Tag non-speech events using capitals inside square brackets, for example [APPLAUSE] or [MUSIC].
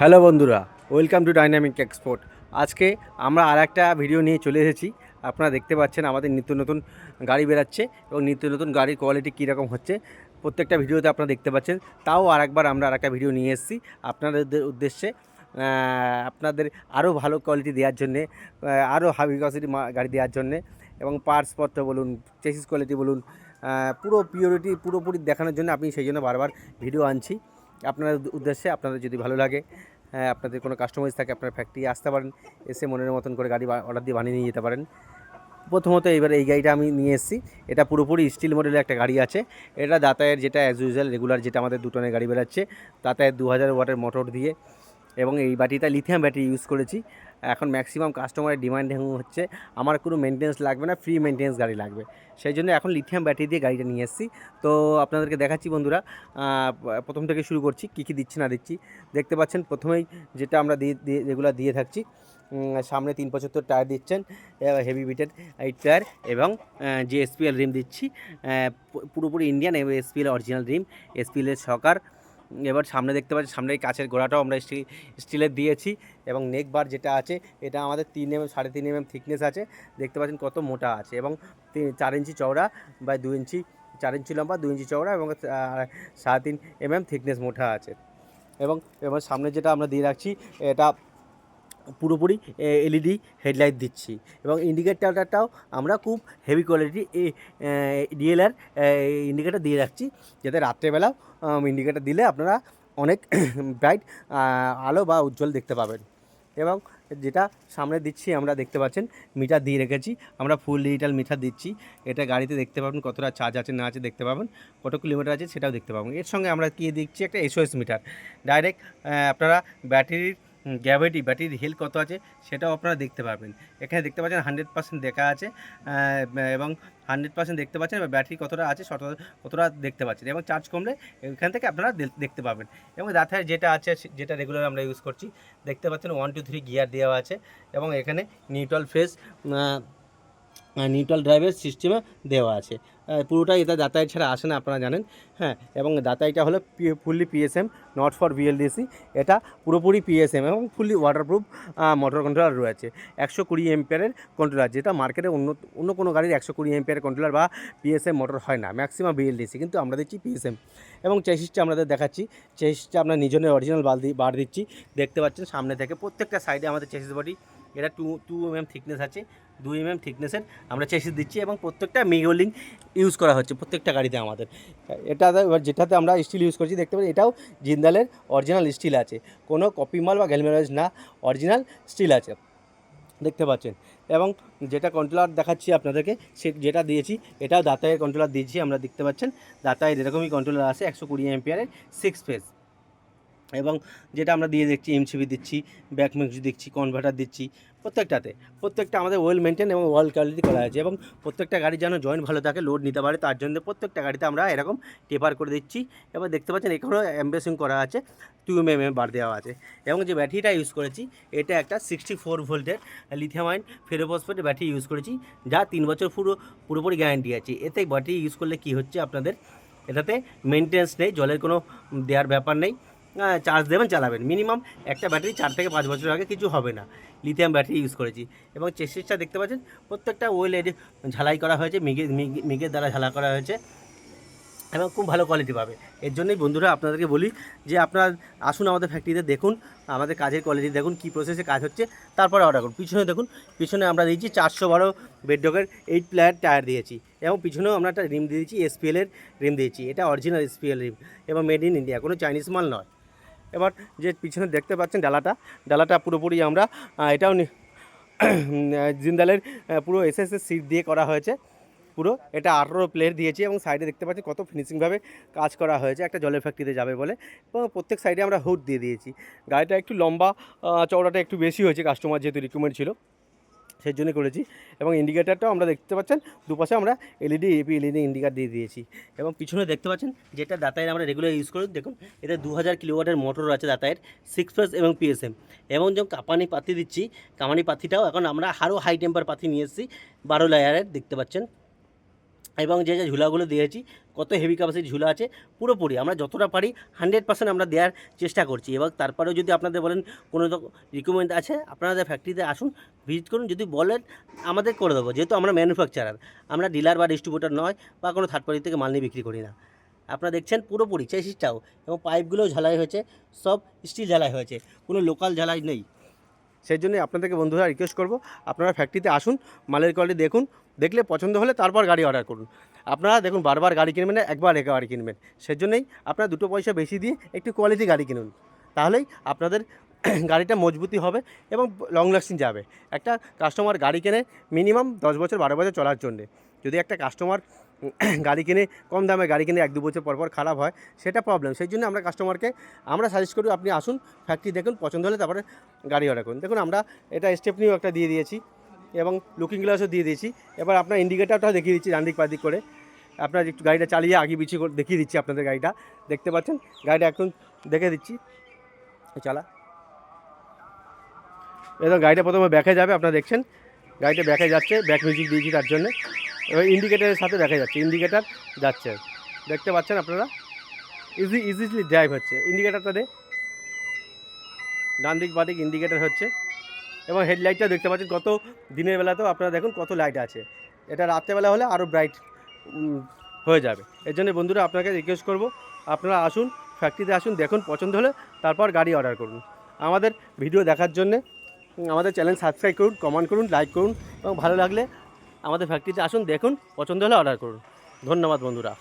Hello বন্ধুরা, welcome to dynamic export আজকে আমরা আর একটা ভিডিও নিয়ে চলে এসেছি। আপনারা দেখতে পাচ্ছেন আমাদের নিত্য নতুন গাড়ি বেরাচ্ছে এবং নিত্য নতুন গাড়ির কোয়ালিটি কীরকম হচ্ছে। প্রত্যেকটা ভিডিওতে আপনারা দেখতে পাচ্ছেন, তাও আর একবার আমরা আর একটা ভিডিও নিয়ে এসেছি। আপনাদের উদ্দেশ্যে আপনাদের আরও ভালো কোয়ালিটি দেওয়ার জন্যে আরও হাবি ক্যাপাসিটি গাড়ি দেওয়ার জন্যে এবং পার্টসপত্র বলুন চেসিস কোয়ালিটি বলুন পুরো পিওরিটি পুরোপুরি দেখানোর জন্য আপনি সেই জন্য বারবার ভিডিও আনছি। আপনাদের উদ্দেশ্যে আপনাদের যদি ভালো লাগে হ্যাঁ আপনাদের কোনো কাস্টমাইজ থাকে, আপনার ফ্যাক্টরি আসতে পারেন, এসে মনের মতন করে গাড়ি অর্ডার দিয়ে বানিয়ে নিয়ে যেতে পারেন। প্রথমত এবার এই গাড়িটা আমি নিয়ে এসেছি। এটা পুরোপুরি স্টিল মডেলের একটা গাড়ি আছে। এটা দাতায়ের যেটা অ্যাজ ইউজুয়াল রেগুলার যেটা আমাদের দুটনের গাড়ি বেরাচ্ছে দাতায়ের দু হাজার ওয়াটের মোটর দিয়ে এবং এই ব্যাটারিটা লিথিয়াম ব্যাটারি ইউজ করেছি। এখন ম্যাক্সিমাম কাস্টমারের ডিমান্ড হচ্ছে, আমার কোনো মেনটেন্স লাগবে না ফ্রি মেনটেন্স গাড়ি লাগবে। সেই জন্য এখন লিথিয়াম ব্যাটারি দিয়ে গাড়িটা নিয়ে এসেছি। তো আপনাদেরকে দেখাচ্ছি বন্ধুরা প্রথম থেকে শুরু করছি, কী কী দিচ্ছি না দিচ্ছি। দেখতে পাচ্ছেন, প্রথমেই যেটা আমরা দিয়ে দিয়ে, যেগুলো দিয়ে থাকছি সামনে তিন পঁচাত্তর টায়ার দিচ্ছেন হেভি বিটেড এই টায়ার এবং যে এসপিএল রিম দিচ্ছি। পুরোপুরি ইন্ডিয়ান এবং এসপিএল অরিজিনাল রিম এসপিএলের সকার এবার সামনে দেখতে পাচ্ছি সামনে এই কাছের গোড়াটাও আমরা স্টিল স্টিলের দিয়েছি এবং নেক বার যেটা আছে, এটা আমাদের তিন এম সাড়ে তিন এম থিকনেস আছে। দেখতে পাচ্ছেন কত মোটা আছে এবং চার ইঞ্চি চওড়া বা দু ইঞ্চি, চার ইঞ্চি লম্বা, দু ইঞ্চি চওড়া এবং সাড়ে তিন এম এম থিকনেস মোটা আছে। এবং এবার সামনে যেটা আমরা দিয়ে রাখছি, এটা পুরোপুরি এলইডি হেডলাইট দিচ্ছি। এবং ইন্ডিকেটারটাও আমরা খুব হেভি কোয়ালিটি ডিএলআর ইন্ডিকেটার দিয়ে রাখছি। যাতে রাত্রেবেলাও ইন্ডিকেটার দিলে আপনারা অনেক [COUGHS] ব্রাইট আলো বা উজ্জ্বল দেখতে পাবেন। এবং যেটা সামনে দিচ্ছি, আমরা দেখতে পাচ্ছেন, মিটার দিয়ে রেখেছি। আমরা ফুল ডিজিটাল মিটার দিচ্ছি। এটা গাড়িতে দেখতে পাবেন কতটা চার্জ আছে, না আছে দেখতে পাবেন। কত কিলোমিটার আছে সেটাও দেখতে পাবেন। এর সঙ্গে আমরা কী দিচ্ছি, একটা এসওএস মিটার। ডাইরেক্ট আপনারা ব্যাটারির গ্র্যাভিটি ব্যাটারির হেলথ কত আছে সেটাও আপনারা দেখতে পাবেন এখানে দেখতে পাচ্ছেন হান্ড্রেড পার্সেন্ট দেখা আছে এবং হান্ড্রেড পার্সেন্ট দেখতে পাচ্ছেন ব্যাটারি কতটা আছে কতটা দেখতে পাচ্ছেন, এবং চার্জ কমলে এখান থেকে আপনারা দেখতে পাবেন। এবং দাথায় যেটা আছে যেটা রেগুলার আমরা ইউজ করছি, দেখতে পাচ্ছেন ওয়ান টু থ্রি গিয়ার দেওয়া আছে, এবং এখানে নিউট্রাল ফ্রেস নিউট্রাল ড্রাইভের সিস্টেমে দেওয়া আছে। পুরোটাই এটা দাতাই ছাড়া আসে না, আপনারা জানেন। হ্যাঁ এবং দাতাইটা হলো fully PSM not for BLDC এটা পুরোপুরি পিএসএম এবং ফুললি ওয়াটারপ্রুফ মোটর কন্ট্রোলার রয়েছে। একশো কুড়ি এম্পিয়ারের কন্ট্রোলার যেটা মার্কেটে অন্য অন্য কোনো গাড়ির একশো কুড়ি এম্পিয়ারের কন্ট্রোলার বা পিএসএম মোটর হয় না। ম্যাক্সিমাম বিএলডিসি কিন্তু আমরা দিচ্ছি পিএসএম এবং চেসিসটা আমাদের দেখাচ্ছি। চেসিসটা আমরা নিজনের অরিজিনাল বাল বার দিচ্ছি। দেখতে পাচ্ছেন সামনে থেকে প্রত্যেকটা সাইডে আমাদের চেসিস বডি এটা two two M M thickness আছে, দুই এম এম থিকনেসের আমরা চেসিস দিচ্ছি এবং প্রত্যেকটা মিগোলিং ইউজ করা হচ্ছে, প্রত্যেকটা গাড়িতে আমাদের। এটা এবার যেটাতে আমরা স্টিল ইউজ করছি, দেখতে পাচ্ছি এটাও জিন্দালের অরিজিনাল স্টিল আছে। কোনো কপি মাল বা গ্যালমেরাইজ না অরিজিনাল স্টিল আছে। দেখতে পাচ্ছেন, এবং যেটা কন্ট্রোলার দেখাচ্ছি আপনাদেরকে, সে যেটা দিয়েছি, এটাও দাতায়ের কন্ট্রোলার দিয়েছি, আমরা দেখতে পাচ্ছেন দাতায়ের এরকমই কন্ট্রোলার আছে, একশো কুড়ি এমপিয়ারের সিক্স ফেজ এবং যেটা আমরা দিয়ে দেখছি এমসিবি দিচ্ছি ব্যাক মিক্স দিচ্ছি কনভার্টার দিচ্ছি, প্রত্যেকটাতে। প্রত্যেকটা আমাদের ওয়েল মেনটেন এবং ওয়াল কোয়ালিটি করা আছে এবং প্রত্যেকটা গাড়ি যেন জয়েন্ট ভালো থাকে লোড নিতে পারে, তার জন্য প্রত্যেকটা গাড়িতে আমরা এরকম টেপার করে দিচ্ছি। এবার দেখতে পাচ্ছেন, এখানেও অ্যাম্বেসিং করা আছে টু এম এম বার দেওয়া আছে এবং যে ব্যাটারিটা ইউজ করেছি, এটা একটা সিক্সটি ফোর ভোল্টের লিথিয়ামাইন ফেরোফসফেট ব্যাটারি ইউজ করেছি, যা তিন বছর পুরো, পুরোপুরি গ্যারান্টি আছে। এতে ব্যাটারি ইউজ করলে কি হচ্ছে আপনাদের? এটাতে মেনটেন্স নেই, জলের কোনো দেওয়ার ব্যাপার নেই। চার্জ দেবেন, চালাবেন। মিনিমাম একটা ব্যাটারি চার থেকে পাঁচ বছর আগে কিছু হবে না। লিথিয়াম ব্যাটারি ইউজ করেছি। এবং চেসিসটা দেখতে পাচ্ছেন, প্রত্যেকটা ওয়েল এডি ঝালাই করা হয়েছে মিগ- মিগের দ্বারা ঝালা করা হয়েছে। এবং খুব ভালো কোয়ালিটি পাবে। এর জন্যই বন্ধুরা আপনাদেরকে বলি যে, আপনারা আসুন আমাদের ফ্যাক্টরিতে দেখুন, আমাদের কাজের কোয়ালিটি দেখুন, কী প্রসেসে কাজ হচ্ছে, তারপরে অর্ডার করুন। পিছনে দেখুন, পিছনে আমরা দিয়েছি চারশো বারো বেডডকের এইট প্লেয়ার টায়ার দিয়েছি। এবং পিছনেও আমরা একটা রিম দিয়েছি এসপিএলের রিম দিয়েছি। এটা অরিজিনাল এসপিএল রিম এবং মেড ইন ইন্ডিয়া কোনো চাইনিজ মাল নয়। এবার যে পিছনে দেখতে পাচ্ছেন ডালাটা ডালাটা পুরোপুরি আমরা এটাও [CLEARS THROAT] জিন্দালের পুরো এস এস সিট দিয়ে করা হয়েছে। পুরো এটা আঠেরো প্লেট দিয়েছি এবং সাইডে দেখতে পাচ্ছি কত ফিনিশিংভাবে কাজ করা হয়েছে। একটা জলের ফ্যাক্টরিতে যাবে বলে। এবং প্রত্যেক সাইডে আমরা হুড দিয়ে দিয়েছি। গাড়িটা একটু লম্বা চওড়াটা একটু বেশি হয়েছে কাস্টমার যেহেতু রিকমেন্ড ছিল। সেই জন্য করেছি এবং ইন্ডিকেটারটাও আমরা দেখতে পাচ্ছেন, দুপাশে আমরা এলইডি এপি এলইডি ইন্ডিকেটার দিয়ে দিয়েছি। এবং পিছনে দেখতে পাচ্ছেন, যেটা দাতায়ের আমরা রেগুলার ইউজ করি, দেখুন এতে দু হাজার কিলোওয়াটের মোটর আছে দাতায়ের সিক্স প্লাস এবং পিএসএম এবং যখন কাপানি পাতি দিচ্ছি কামানি পাতিটাও এখন আমরা আরও হাই টেম্পার পাতি নিয়ে এসেছি, বারো লেয়ারের দেখতে পাচ্ছেন। এবং যে যে ঝুলাগুলো দিয়েছি, কত হেভি ক্যাপাসিটি ঝুলা আছে, পুরোপুরি আমরা যতটা পারি হান্ড্রেড পার্সেন্ট আমরা দেওয়ার চেষ্টা করছি। এবং তারপরেও যদি আপনাদের বলেন কোনো রিকমেন্ড আছে, আপনাদের ফ্যাক্টরিতে আসুন ভিজিট করুন। যদি বলেন, আমাদের করে দেবো। যেহেতু আমরা ম্যানুফ্যাকচারার আমরা ডিলার বা ডিস্ট্রিবিউটার নয় বা কোনো থার্ড পার্টি থেকে মাল নিয়ে বিক্রি করি না। আপনারা দেখছেন পুরোপুরি চেসিসটাও এবং পাইপগুলোও ঝালাই হয়েছে, সব স্টিল ঝালাই হয়েছে, কোনো লোকাল ঝালাই নেই। সেই জন্যই আপনাদেরকে বন্ধুরা রিকোয়েস্ট করব, আপনারা ফ্যাক্টরিতে আসুন, মালের কোয়ালিটি দেখুন দেখলে পছন্দ হলে তারপর গাড়ি অর্ডার করুন। আপনারা দেখুন বারবার গাড়ি কিনবেন না একবার একা গাড়ি কিনবেন। সেজন্যই আপনারা দুটো পয়সা বেশি দিয়ে একটু কোয়ালিটি গাড়ি কিনুন। তাহলেই আপনাদের [CLEARS THROAT] গাড়িটা মজবুতি হবে এবং লং লাস্টিং যাবে। একটা কাস্টমার গাড়ি কেনে মিনিমাম দশ বছর, বারো বছর চলার জন্যে। যদি একটা কাস্টমার [CLEARS THROAT] গাড়ি কিনে, কম দামে গাড়ি কিনে এক দু বছর পর পর খারাপ হয়, সেটা প্রবলেম সেই জন্য আমরা কাস্টমারকে আমরা সাজেস্ট করি আপনি আসুন ফ্যাক্টরি দেখুন, পছন্দ হলে তারপরে গাড়ি অর্ডার করুন। দেখুন আমরা এটা স্টেপনিও একটা দিয়ে দিয়েছি। এবং লুকিং গ্লাসও দিয়ে দিয়েছি। এবার আপনার ইন্ডিকেটারটাও দেখিয়ে দিচ্ছি ডান দিক বাঁ দিক করে। আপনার একটু গাড়িটা চালিয়ে আগে পিছিয়ে করে দেখিয়ে দিচ্ছি আপনাদের গাড়িটা। দেখতে পাচ্ছেন? গাড়িটা এখন দেখে দিচ্ছি। চালা। এবার গাড়িটা প্রথমে ব্যাকে যাবে, আপনারা দেখছেন? গাড়িটা ব্যাকে যাচ্ছে ব্যাক মিউজিক দিয়েছি তার জন্য। এবার ইন্ডিকেটারের সাথে দেখা যাচ্ছে ইন্ডিকেটার যাচ্ছে। দেখতে পাচ্ছেন আপনারা? ইজি ইজিলি ড্রাইভ হচ্ছে। ইন্ডিকেটারটা দে। ডান দিক বাদিক ইন্ডিকেটার হচ্ছে। এবং হেডলাইটটা দেখতে পাচ্ছেন কত দিনের বেলাতেও আপনারা দেখুন কত লাইট আছে। এটা রাত্রেবেলা হলে আরও ব্রাইট হয়ে যাবে। এর জন্য বন্ধুরা আপনাকে রিকোয়েস্ট করব, আপনারা আসুন ফ্যাক্টরিতে আসুন, দেখুন পছন্দ হলে তারপর গাড়ি অর্ডার করুন। আমাদের ভিডিও দেখার জন্যে আমাদের চ্যানেল সাবস্ক্রাইব করুন কমেন্ট করুন লাইক করুন এবং ভালো লাগলে আমাদের ফ্যাক্টরিতে আসুন, দেখুন, পছন্দ হলে অর্ডার করুন। ধন্যবাদ বন্ধুরা।